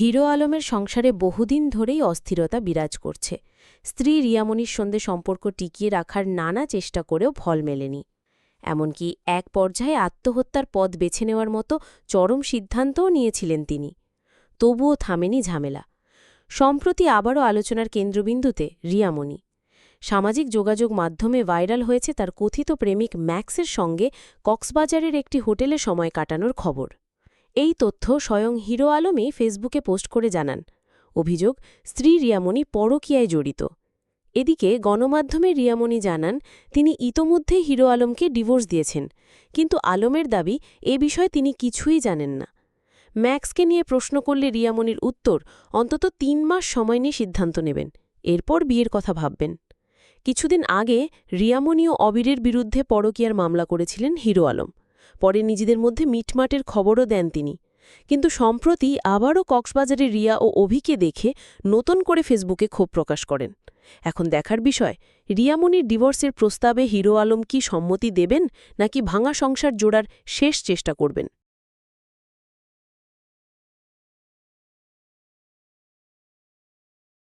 Hero আলমের সংসারে বহুদিন ধরেই অস্থিরতা বিরাজ করছে। স্ত্রী রিয়ামণির সঙ্গে সম্পর্ক টিকিয়ে রাখার নানা চেষ্টা করেও ফল মেলেনি। এমনকি এক পর্যায়ে আত্মহত্যার পথ বেছে নেওয়ার মতো চরম সিদ্ধান্তও নিয়েছিলেন তিনি। তবুও থামেনি ঝামেলা। সম্প্রতি আবারও আলোচনার কেন্দ্রবিন্দুতে রিয়ামণি। সামাজিক যোগাযোগ মাধ্যমে ভাইরাল হয়েছে তার কথিত প্রেমিক ম্যাক্সের সঙ্গে কক্সবাজারের একটি হোটেলে সময় কাটানোর খবর। এই তথ্য স্বয়ং হিরো আলমই ফেসবুকে পোস্ট করে জানান। অভিযোগ, স্ত্রী রিয়ামণি পরকীয়ায় জড়িত। এদিকে গণমাধ্যমে রিয়ামণি জানান, তিনি ইতোমধ্যে হিরো আলমকে ডিভোর্স দিয়েছেন, কিন্তু আলমের দাবি, এ বিষয়ে তিনি কিছুই জানেন না। ম্যাক্সকে নিয়ে প্রশ্ন করলে রিয়ামণির উত্তর, অন্তত তিন মাস সময় নিয়ে সিদ্ধান্ত নেবেন, এরপর বিয়ের কথা ভাববেন। কিছুদিন আগে রিয়ামণি ও অবিরের বিরুদ্ধে পরকীয়ার মামলা করেছিলেন হিরো আলম। পরে নিজেদের মধ্যে মিটমাটের খবরও দেন তিনি। কিন্তু সম্প্রতি আবারও কক্সবাজারে রিয়া ও অভিকে দেখে নতুন করে ফেসবুকে ক্ষোভ প্রকাশ করেন। এখন দেখার বিষয়, রিয়ামণির ডিভোর্সের প্রস্তাবে হিরো আলম কি সম্মতি দেবেন নাকি ভাঙা সংসার জোড়ার শেষ চেষ্টা করবেন?